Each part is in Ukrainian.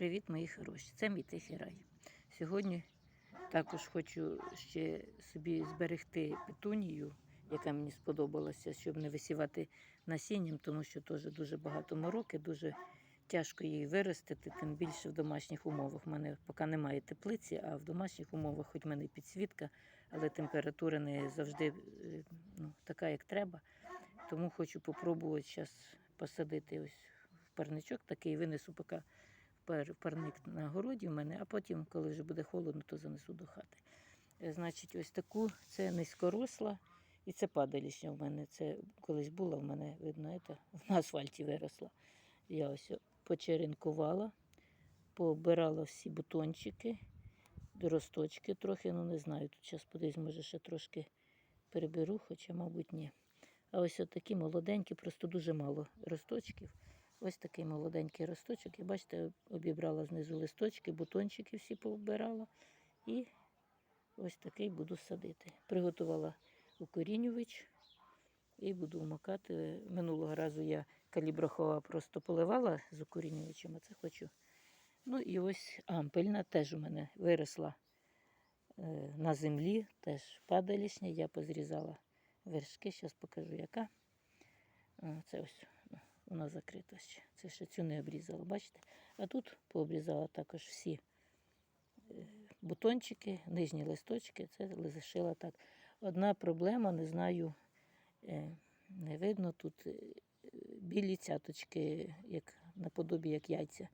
Привіт, мої хороші! Це мій тихий рай. Сьогодні також хочу ще собі зберегти петунію, яка мені сподобалася, щоб не висівати насінням, тому що теж дуже багато мороки, дуже тяжко її виростити, тим більше в домашніх умовах. У мене поки немає теплиці, а в домашніх умовах, хоч в мене підсвітка, але температура не завжди е, ну, така, як треба. Тому хочу попробувати зараз посадити ось в парничок такий, винесу поки парник на городі в мене, а потім, коли вже буде холодно, то занесу до хати. Е, Значить, ось таку це низькоросла. І це падалішня в мене. Це колись була в мене, видно, це, на асфальті виросла. Я ось почеренкувала, пообирала всі бутончики, росточки трохи, ну не знаю. Тут зараз подивись, може ще трошки переберу, хоча, мабуть, ні. А ось такі молоденькі, просто дуже мало росточків. Ось такий молоденький росточок. І бачите, обібрала знизу листочки, бутончики всі повбирала. І ось такий буду садити. Приготувала укорінювач і буду вмикати. Минулого разу я калібрахова просто поливала з укорінювачем, а це хочу. Ну і ось ампельна теж у мене виросла е, на землі, теж падалішня. Я позрізала вершки, зараз покажу яка. Це ось вона закрита ще. Це ще цю не обрізала, бачите? А тут пообрізала також всі е, бутончики, нижні листочки. Це лишила так. Одна проблема, не знаю, е, не видно тут е, білі цяточки, як наподобі як яйця.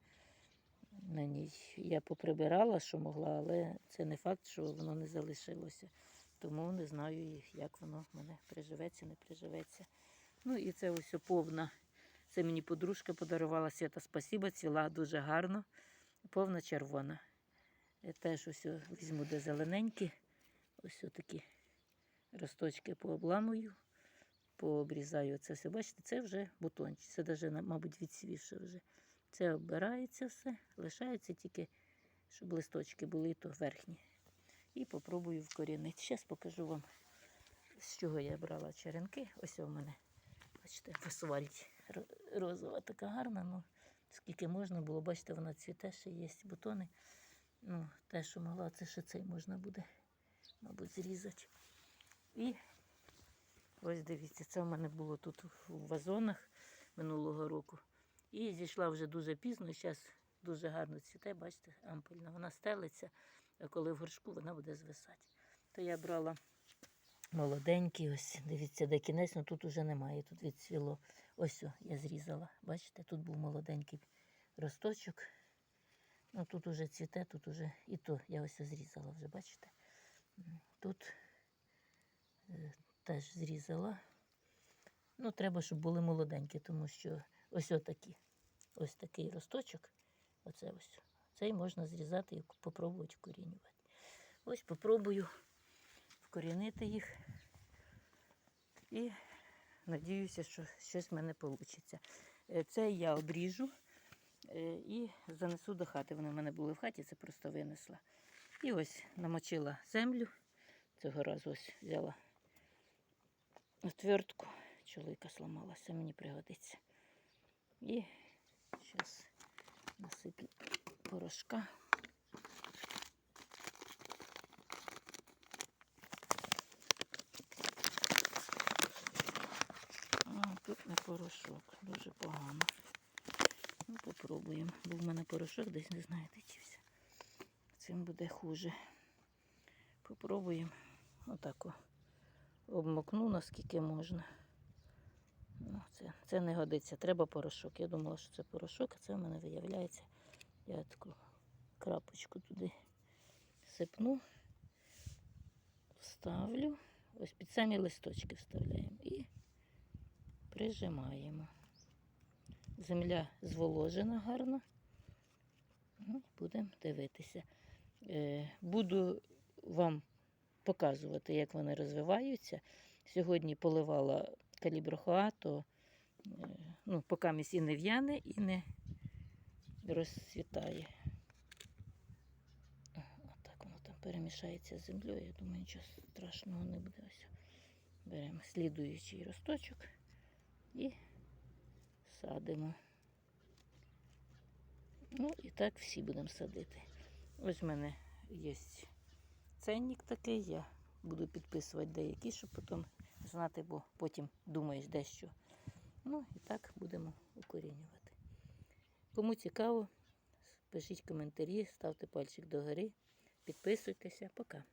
На ній я поприбирала, що могла, але це не факт, що воно не залишилося. Тому не знаю, як воно в мене приживеться, не приживеться. Ну і це ось повна. Це мені подружка подарувала свята спасіба, ціла дуже гарно. Повна червона. Я теж ось візьму де зелененькі. Ось такі росточки пообламую, пообрізаю це все. Бачите, це вже бутончик. Це навіть, мабуть, відсвівше вже. Це оббирається все, лишається тільки, щоб листочки були, то верхні. І попробую вкорінити. Зараз покажу вам, з чого я брала черенки. Ось у мене, бачите, в розова така гарна. Ну, скільки можна було, бачите, вона цвіте, ще є бутони. Ну, те, що могла, це ще цей можна буде, мабуть, зрізати. І ось дивіться, це в мене було тут в вазонах минулого року. І зійшла вже дуже пізно, зараз дуже гарно цвіте, бачите, ампельна. Вона стелиться, а коли в горшку вона буде звисати. То я брала молоденький, ось дивіться, де кінець, ну тут уже немає, тут відцвіло. Ось о, я зрізала. Бачите, тут був молоденький росточок. Ну тут уже цвіте, тут уже і то я ось зрізала вже, бачите. Тут е, теж зрізала. Ну, треба, щоб були молоденькі, тому що ось отакі. Ось такий росточок. Оце ось. Цей можна зрізати і попробувати вкорінювати. Ось попробую вкорінити їх. І надіюся, що щось в мене вийде. Це я обріжу е, і занесу до хати. Вони в мене були в хаті, це просто винесла. І ось намочила землю. Цього разу ось взяла отвертку. Чоловіка сломалася, мені пригодиться. І зараз насиплю порошка. А, тут порошок, дуже погано. Ну, попробуємо. Бо в мене порошок десь не знаю, де дівся. Цим буде хуже. Попробуємо. Отак обмокну наскільки можна. Ну, це, це не годиться. Треба порошок. Я думала, що це порошок, а це в мене виявляється. Я таку крапочку туди сипну, вставлю. Ось під самі листочки вставляємо і прижимаємо. Земля зволожена гарно. Ну, Будемо дивитися. Е, Буду вам показувати, як вони розвиваються. Сьогодні поливала каліброхоа, то е, ну, поки місь і не в'яне, і не розцвітає. Отак воно там перемішається з землею. Я думаю, нічого страшного не буде. Ось. Беремо слідуючий росточок і садимо. Ну і так всі будемо садити. Ось в мене є ценник такий, я буду підписувати деякі, щоб потім знати, бо потім думаєш дещо. Ну і так будемо укорінювати. Кому цікаво, пишіть коментарі, ставте пальчик догори, підписуйтеся. Пока.